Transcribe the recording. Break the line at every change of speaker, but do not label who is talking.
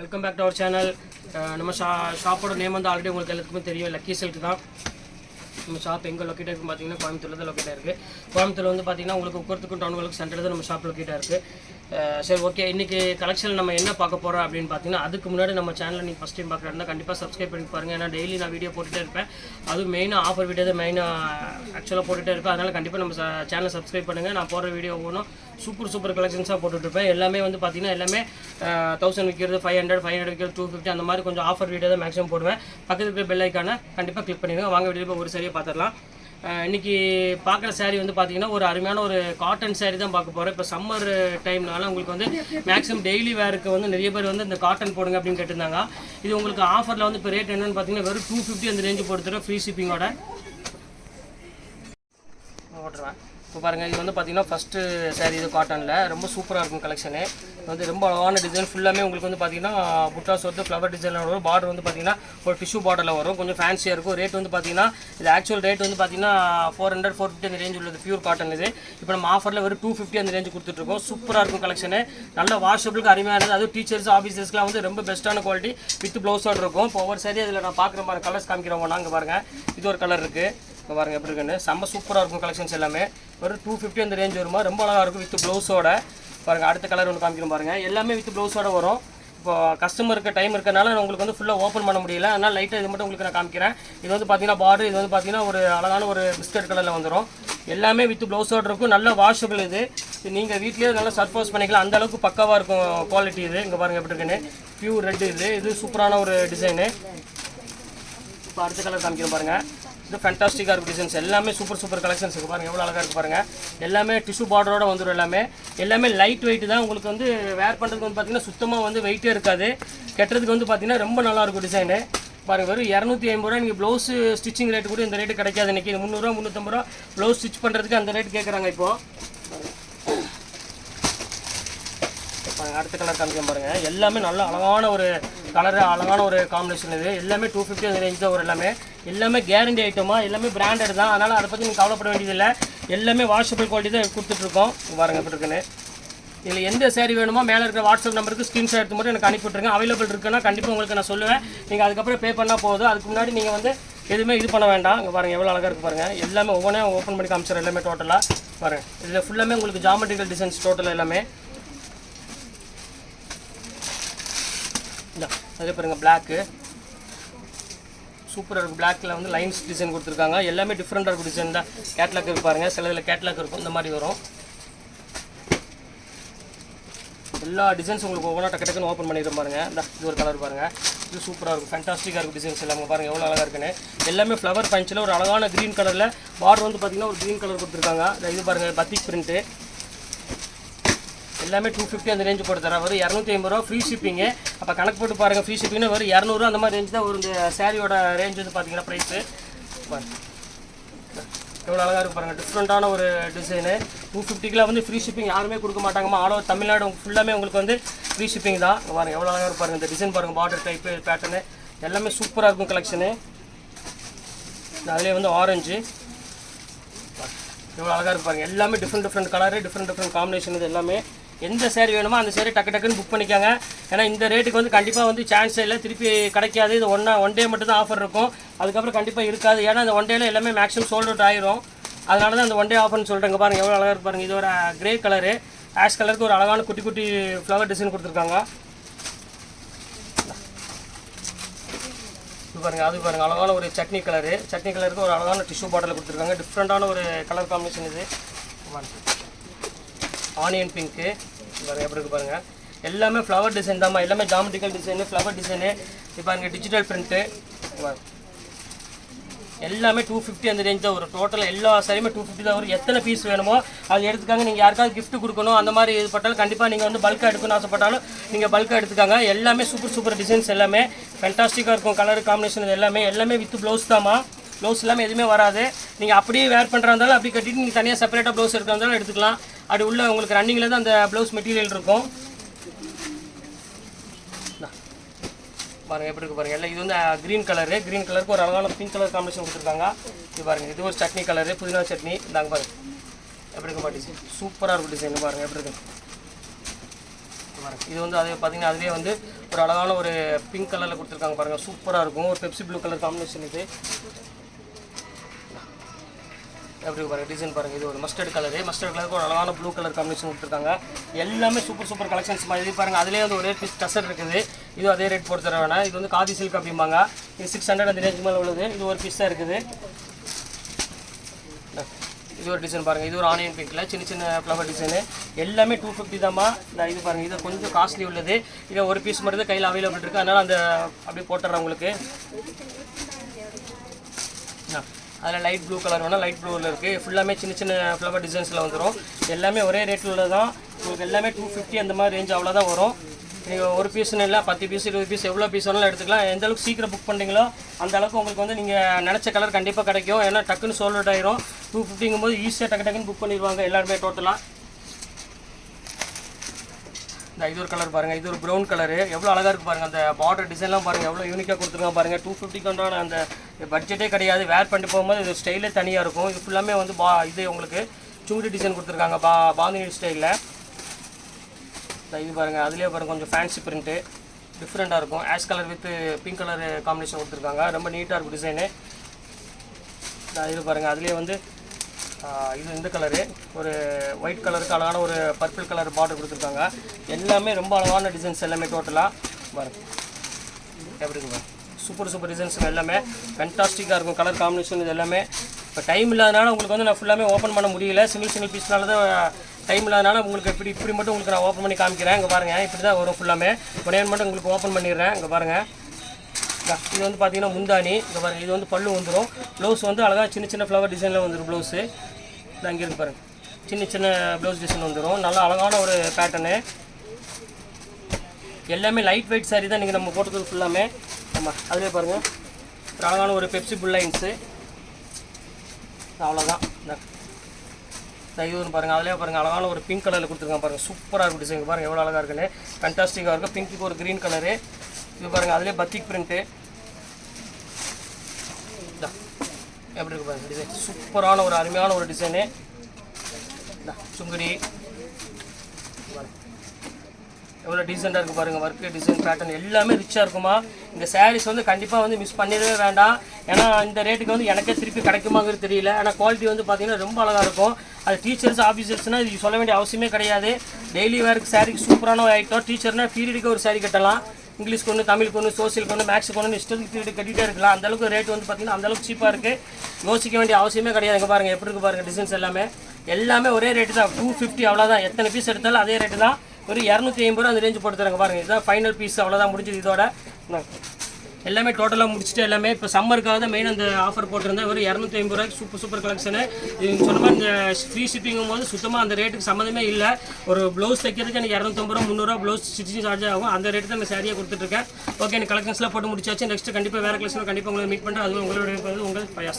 welcome back to our channel நம்ம ஷா ஷாப்போட நேம் வந்து ஆல்ரெடி உங்களுக்கு எல்லாத்துக்குமே தெரியும் லக்கி சில்க் தான் நம்ம ஷாப் எங்கே லொக்கேட்டாக இருக்கும் பார்த்தீங்கன்னா கோயம்புத்தூரில் தான் லொக்கேட்டாக இருக்குது கோயம்புத்தூர் வந்து பார்த்தீங்கன்னா உங்களுக்கு உக்கரத்துக்கும் டவுன்களுக்கு சென்டரில் தான் நம்ம ஷாப் லொக்கேட்டாக இருக்குது சரி ஓகே இன்றைக்கி கலெக்ஷன் நம்ம என்ன பார்க்க போகிறோம் அப்படின்னு பார்த்தீங்கன்னா அதுக்கு முன்னாடி நம்ம சேனலில் நீங்கள் ஃபஸ்ட் டைம் பார்க்குறாருந்தா கண்டிப்பாக சப்ஸ்கிரைப் பண்ணி பாருங்கள் ஏன்னா டெய்லி நான் வீடியோ போட்டுகிட்டே இருப்பேன் அதுவும் மெயினாக ஆஃபர் வீடியோ தான் மெயினாக ஆக்சுவலாக போட்டுகிட்டே இருப்பேன் அதனால் கண்டிப்பாக நம்ம சேனலை சப்ஸ்கிரைப் பண்ணுங்கள் நான் போகிற வீடியோ ஒவ்வொன்றும் சூப்பர் சூப்பர் கலெக்ஷன்ஸாக போட்டுட்ருப்பேன் எல்லாமே வந்து பார்த்தீங்கன்னா எல்லாமே தௌசண்ட் விற்கிறது ஃபைவ் ஹண்ட்ரட் ஃபைவ் ஹண்ட்ரட் விற்கிறது டூ ஃபிஃப்டி அந்த மாதிரி கொஞ்சம் ஆஃபர் வீடியோ தான் மேக்ஸிமம் போடுவேன் பக்கத்துக்கு பெல் ஐக்கான கண்டிப்பாக கிளிக் பண்ணிடுங்க வாங்க வீடியோ ஒரு சரியாக பார்த்துடலாம் இன்றைக்கி பார்க்குற சேரீ வந்து பார்த்தீங்கன்னா ஒரு அருமையான ஒரு காட்டன் சேரீ தான் பார்க்க போகிறோம் இப்போ சம்மர் டைம்னால உங்களுக்கு வந்து மேக்ஸிமம் டெய்லி வேருக்கு வந்து நிறைய பேர் வந்து இந்த காட்டன் போடுங்க அப்படின்னு கேட்டிருந்தாங்க இது உங்களுக்கு ஆஃபரில் வந்து இப்போ ரேட் என்னென்னு பார்த்தீங்கன்னா வெறும் டூ ஃபிஃப்டி அந்த ரேஞ்சு போட்டுருவோம் ஃப்ரீ ஷிப்பிங்கோட ஓட்டுருவேன் இப்போ பாருங்கள் இது வந்து பார்த்தீங்கன்னா ஃபஸ்ட்டு சாரி இது காட்டனில் ரொம்ப சூப்பராக இருக்கும் கலெக்ஷனு வந்து ரொம்ப அழகான டிசைன் ஃபுல்லாமே உங்களுக்கு வந்து பார்த்தீங்கன்னா புட்டாஸ் வந்து ஃப்ளவர் டிசைனில் வரும் பார்டர் வந்து பார்த்தீங்கன்னா ஒரு டிஷ்யூ பார்டரில் வரும் கொஞ்சம் ஃபேன்சியாக இருக்கும் ரேட் வந்து பார்த்தீங்கன்னா இது ஆக்சுவல் ரேட் வந்து பார்த்தீங்கன்னா ஃபோர் ஹண்ட்ரட் ஃபோர் ஃபிஃப்டி அந்த ரேஞ்ச் உள்ளது பியூர் காட்டன் இது இப்போ நம்ம ஆஃபரில் ஒரு டூ ஃபிஃப்டி அந்த ரேஞ்சு கொடுத்துட்ருக்கோம் சூப்பராக இருக்கும் கலெக்ஷனு நல்ல வாஷபுளுக்கு அருமையாக இருந்தது அதுவும் டீச்சர்ஸ் ஆஃபீஸர்ஸ்க்குலாம் வந்து ரொம்ப பெஸ்ட்டான குவாலிட்டி வித் ப்ளவுஸோடு இருக்கும் இப்போ ஒவ்வொரு சாரி அதில் நான் பார்க்குற மாதிரி கலர்ஸ் காமிக்கிறோம் நாங்கள் பாருங்கள் இது ஒரு கலர் இருக்குது இங்கே பாருங்கள் எப்படி இருக்குன்னு செம்ம சூப்பராக இருக்கும் கலெக்ஷன்ஸ் எல்லாமே ஒரு டூ ஃபிஃப்டி அந்த ரேஞ்ச் வருமா ரொம்ப அழகாக இருக்கும் வித் ப்ளவுஸோட பாருங்கள் அடுத்த கலர் ஒன்று காமிக்கணும் பாருங்கள் எல்லாமே வித் ப்ளவுஸோட வரும் இப்போ கஸ்டமர் இருக்க டைம் இருக்கனால நான் உங்களுக்கு வந்து ஃபுல்லாக ஓப்பன் பண்ண முடியல அதனால் லைட்டாக இது மட்டும் உங்களுக்கு நான் காமிக்கிறேன் இது வந்து பார்த்தீங்கன்னா பார்டர் இது வந்து பார்த்தீங்கன்னா ஒரு அழகான ஒரு பிஸ்கட் கலரில் வந்துடும் எல்லாமே வித் ப்ளவுஸோடு இருக்கும் நல்ல வாஷபிள் இது நீங்கள் வீட்லேயே நல்லா சர்ஃபோஸ் பண்ணிக்கலாம் அந்த அளவுக்கு பக்காவாக இருக்கும் குவாலிட்டி இது இங்கே பாருங்கள் எப்படி இருக்குன்னு பியூர் ரெட் இது இது சூப்பரான ஒரு டிசைனு இப்போ அடுத்த கலர் காமிக்கிறேன் பாருங்கள் இது ஃபேண்டாஸ்டிக்காக இருக்கும் டிசைன்ஸ் எல்லாமே சூப்பர் சூப்பர் கலெக்ஷன்ஸ் இருக்கு பாருங்கள் எவ்வளோ அழகாக இருக்கு பாருங்கள் எல்லாமே டிஷ்யூ பார்டரோட வந்துடும் எல்லாமே எல்லாமே லைட் வெயிட் தான் உங்களுக்கு வந்து வேர் பண்ணுறதுக்கு வந்து பார்த்திங்கன்னா சுத்தமாக வந்து வெயிட்டே இருக்காது கெட்டுறதுக்கு வந்து பார்த்திங்கன்னா ரொம்ப நல்லாயிருக்கும் டிசைனு பாருங்கள் வெறும் இரநூத்தி ஐம்பது ரூபா நீங்கள் ப்ளவுஸ் ஸ்டிச்சிங் ரேட் கூட இந்த ரேட்டு கிடைக்காது இன்றைக்கி முந்நூறுரூவா முந்நூற்றம்பது ரூபா ப்ளவுஸ் ஸ்டிச் பண்ணுறதுக்கு அந்த ரேட் கேட்குறாங்க இப்போது பாருங்கள் அடுத்த கலர் காமிக்க பாருங்கள் எல்லாமே நல்ல அழகான ஒரு கலர் அழகான ஒரு காம்பினேஷன் இது எல்லாமே டூ ஃபிஃப்டி ரேஞ்ச் தான் வரும் எல்லாமே எல்லாமே கேரண்டி ஐட்டமா எல்லாமே பிராண்டட் தான் அதனால் அதை பற்றி நீங்கள் கவலைப்பட வேண்டியதில்லை எல்லாமே வாஷபிள் குவாலிட்டி தான் கொடுத்துட்ருக்கோம் பாருங்க எப்படி இருக்குன்னு இதில் எந்த சேரீ வேணுமோ மேலே இருக்கிற வாட்ஸ்அப் நம்பருக்கு ஸ்க்ரீன்ஷாட் எடுத்து மட்டும் எனக்கு அனுப்பிவிட்ருங்க அவைலபிள் இருக்குன்னா கண்டிப்பாக உங்களுக்கு நான் சொல்லுவேன் நீங்கள் அதுக்கப்புறம் பே பண்ணால் போதும் அதுக்கு முன்னாடி நீங்கள் வந்து எதுவுமே இது பண்ண வேண்டாம் இங்கே பாருங்கள் எவ்வளோ அழகாக இருக்குது பாருங்கள் எல்லாமே ஒவ்வொன்றே ஓப்பன் பண்ணி காமிச்சிடும் எல்லாமே டோட்டலாக பாருங்கள் இதில் ஃபுல்லாமே உங்களுக்கு ஜாமெட்ரிக்கல் டிசைன்ஸ் டோட்டலாக எல்லாமே இல்லை அதே பாருங்கள் பிளாக்கு சூப்பராக இருக்கும் பிளாக்கில் வந்து லைன்ஸ் டிசைன் கொடுத்துருக்காங்க எல்லாமே டிஃப்ரெண்ட்டாக இருக்கும் டிசைன் தான் கேட்லாக் இருப்பாருங்க சில இதில் கேட்லாக் இருக்கும் இந்த மாதிரி வரும் எல்லா டிசைன்ஸ் உங்களுக்கு ஒவ்வொன்றா டக்கு டக்குன்னு ஓப்பன் பண்ணிட்டு பாருங்க இந்த இது ஒரு கலர் பாருங்கள் இது சூப்பராக இருக்கும் ஃபேண்டாஸ்டிக்காக இருக்கும் டிசைன்ஸ் எல்லாமே பாருங்க எவ்வளோ அழகாக இருக்குன்னு எல்லாமே ஃப்ளவர் பஞ்சில் ஒரு அழகான க்ரீன் கலரில் பார்டர் வந்து பார்த்திங்கன்னா ஒரு க்ரீன் கலர் கொடுத்துருக்காங்க இது பாருங்கள் பத்திக் பிரிண்ட்டு எல்லாமே டூ ஃபிஃப்டி அந்த ரேஞ்சு போட்டு தரேன் வரும் இரநூத்தி ஐம்பது ரூபா ஃப்ரீ ஷிப்பிங்கு அப்போ கணக்கு போட்டு பாருங்கள் ஃப்ரீ ஷிப்பிங்னு வரும் இரநூறு அந்த மாதிரி ரேஞ்சு தான் ஒரு இந்த சாரியோட ரேஞ்ச் வந்து பார்த்தீங்கன்னா ப்ரைஸு எவ்வளோ அழகாக இருக்கு பாருங்கள் டிஃப்ரெண்ட்டான ஒரு டிசைனு டூ ஃபிஃப்டிக்கெலாம் வந்து ஃப்ரீ ஷிப்பிங் யாருமே கொடுக்க மாட்டாங்கம்மா ஆல் ஓவர் தமிழ்நாடு ஃபுல்லாமே உங்களுக்கு வந்து ஃப்ரீ ஷிப்பிங் தான் பாருங்கள் எவ்வளோ அழகாக பாருங்கள் இந்த டிசைன் பாருங்கள் பார்டர் டைப்பு பேட்டர்னு எல்லாமே சூப்பராக இருக்கும் கலெக்ஷனு அதிலே வந்து ஆரஞ்சு எவ்வளோ அழகாக இருப்பாங்க எல்லாமே different different colour different different combination இது எல்லாமே எந்த சேரீ வேணுமோ அந்த சேரீ டக்கு டக்குன்னு புக் பண்ணிக்கோங்க ஏன்னா இந்த ரேட்டுக்கு வந்து கண்டிப்பாக வந்து சான்ஸ் இல்லை திருப்பி கிடைக்காது இது ஒன்றா ஒன் டே மட்டும் தான் ஆஃபர் இருக்கும் அதுக்கப்புறம் கண்டிப்பாக இருக்காது ஏன்னா அந்த ஒன் டேல எல்லாமே மேக்ஸிமம் சோல்ட் அவுட் ஆயிரும் அதனால தான் அந்த ஒன் டே ஆஃபர்னு சொல்கிறேங்க பாருங்கள் எவ்வளோ அழகாக பாருங்கள் இது ஒரு கிரே கலரு ஆஷ் கலருக்கு ஒரு அழகான குட்டி குட்டி ஃப்ளவர் டிசைன் கொடுத்துருக்காங்க இது பாருங்கள் அது பாருங்கள் அழகான ஒரு சட்னி கலரு சட்னி கலருக்கு ஒரு அழகான டிஷ்யூ பாட்டில் கொடுத்துருக்காங்க டிஃப்ரெண்ட்டான ஒரு கலர் காம்பினேஷன் இது ஆனியன் பிங்க்கு பாருங்கள் எப்படி இருக்கு பாருங்கள் எல்லாமே ஃப்ளவர் டிசைன் தான்மா எல்லாமே ஜாமெட்ரிக்கல் டிசைனு ஃப்ளவர் டிசைனு இப்போ பாருங்கள் டிஜிட்டல் பிரிண்ட்டு எல்லாமே டூ ஃபிஃப்டி அந்த ரேஞ்ச் தான் வரும் டோட்டலாக எல்லா சரியுமே டூ ஃபிஃப்டி தான் வரும் எத்தனை பீஸ் வேணுமோ அது எடுத்துக்காங்க நீங்கள் யாருக்காவது கிஃப்ட் கொடுக்கணும் அந்த மாதிரி இது பட்டாலும் கண்டிப்பாக நீங்கள் வந்து பல்காக எடுக்கணும்னு ஆசைப்பட்டாலும் நீங்கள் பல்காக எடுத்துக்காங்க எல்லாமே சூப்பர் சூப்பர் டிசைன்ஸ் எல்லாமே ஃபென்டாஸ்டிக்காக இருக்கும் கலர் காம்பினேஷன் எல்லாமே எல்லாமே வித் ப்ளவுஸ் தான்மா ப்ளவுஸ் இல்லாமல் எதுவுமே வராது நீங்கள் அப்படியே வேர் பண்ணுறா இருந்தாலும் அப்படி கட்டிட்டு நீங்கள் தனியாக செப்பரேட்டாக ப்ளவுஸ் எடுக்கிறா எடுத்துக்கலாம் அப்படி உள்ள உங்களுக்கு ரன்னிங்கில் தான் அந்த ப்ளவுஸ் மெட்டீரியல் இருக்கும் பாருங்கள் எப்படி இருக்கு பாருங்கள் இல்லை இது வந்து க்ரீன் கலரு க்ரீன் கலருக்கு ஒரு அழகான பிங்க் கலர் காம்பினேஷன் கொடுத்துருக்காங்க இது பாருங்கள் இது ஒரு சட்னி கலரு புதினா சட்னி இந்தாங்க பாருங்கள் எப்படி இருக்குமா டிசைன் சூப்பராக இருக்கும் டிசைன் பாருங்கள் எப்படி இருக்கு பாருங்கள் இது வந்து அதே பார்த்தீங்கன்னா அதுவே வந்து ஒரு அழகான ஒரு பிங்க் கலரில் கொடுத்துருக்காங்க பாருங்கள் சூப்பராக இருக்கும் ஒரு பெப்சி ப்ளூ கலர் காம்பினேஷன் இது எப்படி பாருங்க டிசைன் பாருங்கள் இது ஒரு மஸ்டர்ட் கலரு மஸ்டர்ட் கலருக்கு ஒரு அழகான ப்ளூ கலர் காம்பினேஷன் கொடுத்துருக்காங்க எல்லாமே சூப்பர் சூப்பர் கலெக்ஷன்ஸ் மாதிரி பாருங்கள் அதிலே வந்து ஒரே பீஸ் டசர் இருக்குது இது அதே ரேட் போட்டு வேணா இது வந்து காதி சில்க் அப்படிம்பாங்க இது சிக்ஸ் ஹண்ட்ரட் அந்த ரேஞ்ச் மேலே உள்ளது இது ஒரு பீஸ் தான் இருக்குது இது ஒரு டிசைன் பாருங்கள் இது ஒரு ஆனியன் பிங்கில் சின்ன சின்ன ஃப்ளவர் டிசைனு எல்லாமே டூ ஃபிஃப்டி தான் இது பாருங்கள் இது கொஞ்சம் காஸ்ட்லி உள்ளது இதை ஒரு பீஸ் மட்டும் கையில் அவைலபிள் இருக்குது அதனால் அந்த அப்படி போட்டுறேன் உங்களுக்கு அதில் லைட் ப்ளூ கலர் வேணால் லைட் ப்ளூவில் இருக்குது ஃபுல்லாமே சின்ன சின்ன ஃப்ளவர் டிசைன்ஸில் வந்துடும் எல்லாமே ஒரே ரேட்டில் உள்ளது தான் உங்களுக்கு எல்லாமே டூ ஃபிஃப்டி அந்த மாதிரி ரேஞ்ச் அவ்வளோ தான் வரும் நீங்கள் ஒரு பீஸ்னு இல்லை பத்து பீஸ் இருபது பீஸ் எவ்வளோ பீஸ் வேணாலும் எடுத்துக்கலாம் எந்த அளவுக்கு சீக்கிரம் புக் பண்ணுறீங்களோ அந்த அளவுக்கு உங்களுக்கு வந்து நீங்கள் நினச்ச கலர் கண்டிப்பாக கிடைக்கும் ஏன்னா டக்குன்னு சோல்ட் ஆயிரும் டூ ஃபிஃப்டிங்கும் போது ஈஸியாக டக்கு டக்குன்னு புக் பண்ணிடுவாங்க எல்லாருமே டோட்டலாக இந்த இது ஒரு கலர் பாருங்கள் இது ஒரு ப்ரௌன் கலரு எவ்வளோ அழகாக இருக்கு பாருங்க அந்த பார்டர் டிசைன்லாம் பாருங்கள் எவ்வளோ யூனிக்காக கொடுத்துருக்காங்க பாருங்கள் டூ ஃபிஃப்டிக்கு அந்த பட்ஜெட்டே கிடையாது வேர் பண்ணிட்டு போகும்போது இது ஸ்டைலே தனியாக இருக்கும் இது ஃபுல்லாமே வந்து பா இது உங்களுக்கு சுங்குடி டிசைன் கொடுத்துருக்காங்க பா பாந்தினி ஸ்டைலில் இது பாருங்கள் அதுலேயே பாருங்கள் கொஞ்சம் ஃபேன்சி பிரிண்ட்டு டிஃப்ரெண்ட்டாக இருக்கும் ash colour with pink colour combination கொடுத்துருக்காங்க ரொம்ப நீட்டாக இருக்கும் டிசைனு இது பாருங்கள் அதுலேயே வந்து இது இந்த கலரு ஒரு ஒயிட் கலருக்கு அழகான ஒரு பர்பிள் கலர் பார்டர் கொடுத்துருக்காங்க எல்லாமே ரொம்ப அழகான டிசைன்ஸ் எல்லாமே டோட்டலாக பாருங்க எப்படிங்க சூப்பர் சூப்பர் டிசைன்ஸ் எல்லாமே ஃபென்டாஸ்டிக்காக இருக்கும் கலர் காம்பினேஷன் இது எல்லாமே இப்போ டைம் இல்லாதனால உங்களுக்கு வந்து நான் ஃபுல்லாமே ஓப்பன் பண்ண முடியல சிங்கிள் சிங்கிள் பீஸ்னால தான் டைம் இல்லாதனால உங்களுக்கு இப்படி இப்படி மட்டும் உங்களுக்கு நான் ஓப்பன் பண்ணி காமிக்கிறேன் இங்கே பாருங்கள் இப்படி தான் வரும் ஃபுல்லாமே உடனே மட்டும் உங்களுக்கு ஓப்பன் பண்ணிடுறேன் இங்கே பாருங்கள் இது வந்து பார்த்தீங்கன்னா முந்தானி இங்கே பாருங்கள் இது வந்து பல்லு வந்துடும் ப்ளவுஸ் வந்து அழகாக சின்ன சின்ன ஃப்ளவர் டிசைனில் வந்துடும் ப்ளவுஸு இது அங்கேருந்து பாருங்கள் சின்ன சின்ன ப்ளவுஸ் டிசைன் வந்துடும் நல்லா அழகான ஒரு பேட்டர்னு எல்லாமே லைட் வெயிட் சாரீ தான் நீங்கள் நம்ம போட்டது ஃபுல்லாமே ஆமாம் அதுலேயே பாருங்கள் அழகான ஒரு பெப்சி புல்லைன்ஸு அவ்வளோதான் இந்த பாருங்கள் அதிலே பாருங்கள் அழகான ஒரு பிங்க் கலரில் கொடுத்துருக்காங்க பாருங்கள் சூப்பராக இருக்கும் டிசைன் பாருங்கள் எவ்வளோ அழகாக இருக்குன்னு ஃபண்டாஸ்டிக்காக இருக்கும் பிங்க்கு ஒரு க்ரீன் கலரு இது பாருங்கள் அதிலே பத்திக் பிரிண்ட்டு எப்படி இருக்கு பாருங்க டிசைன் சூப்பரான ஒரு அருமையான ஒரு டிசைனு சுங்குடி எவ்வளோ டீசெண்டாக இருக்குது பாருங்கள் ஒர்க்கு டிசைன் பேட்டர்ன் எல்லாமே ரிச்சாக இருக்குமா இந்த சாரீஸ் வந்து கண்டிப்பாக வந்து மிஸ் பண்ணிடவே வேண்டாம் ஏன்னா இந்த ரேட்டுக்கு வந்து எனக்கே திருப்பி கிடைக்குமாங்கிறது தெரியல ஆனால் குவாலிட்டி வந்து பார்த்திங்கன்னா ரொம்ப அழகாக இருக்கும் அது டீச்சர்ஸ் ஆஃபீஸர்ஸ்னால் இது சொல்ல வேண்டிய அவசியமே கிடையாது டெய்லி வேர்க்கு சாரீக்கு சூப்பரான ஐட்டம் டீச்சர்னால் பீரியடுக்கு ஒரு சாரீ கட்டலாம் இங்கிலீஷ் கொண்டு தமிழ் கொண்டு சோசியல் கொண்டு மேக்ஸ் கொண்டு இஷ்டத்துக்கு திருட்டு கட்டிகிட்டே இருக்கலாம் அந்தளவுக்கு ரேட் வந்து பார்த்திங்கன்னா அந்தளவுக்கு சீப்பாக இருக்குது யோசிக்க வேண்டிய அவசியமே கிடையாது இங்கே பாருங்கள் எப்படி இருக்கு பாருங்கள் டிசைன்ஸ் எல்லாமே எல்லாமே ஒரே ரேட்டு தான் டூ ஃபிஃப்டி அவ்வளோதான் எத்தனை பீஸ் எடுத்தாலும் அதே ரேட்டு தான் ஒரு இரநூத்தி ஐம்பது ரூபா அந்த ரேஞ்சு போட்டு தரேங்க பாருங்கள் இதுதான் ஃபைனல் பீஸ் அவ்வளோதான் முடிஞ்சது இதோட எல்லாமே டோட்டலாக முடிச்சுட்டு எல்லாமே இப்போ சம்மருக்காக தான் மெயின் அந்த ஆஃபர் போட்டிருந்தேன் ஒரு இரநூத்தி ஐம்பது ரூபாய்க்கு சூப்பர் சூப்பர் கலெக்ஷனு இது சொன்ன இந்த ஃப்ரீ ஷிப்பிங்கும் போது சுத்தமாக அந்த ரேட்டுக்கு சம்மந்தமே இல்லை ஒரு ப்ளவுஸ் தைக்கிறதுக்கு எனக்கு இரநூத்தம்பது ரூபா முந்நூறுரூவா ப்ளவுஸ் ஸ்டிச்சிங் சார்ஜ் ஆகும் அந்த ரேட்டு தான் நான் சாரியாக கொடுத்துட்ருக்கேன் ஓகே எனக்கு கலெக்ஷன்ஸ்லாம் போட்டு முடிச்சாச்சு நெக்ஸ்ட் கண்டிப்பாக வேறு கலெக்ஷன் கண்டிப்பாக உங்களை மீட் பண்ணுறேன் அது உங்களுடைய உங்கள் பயாஸ்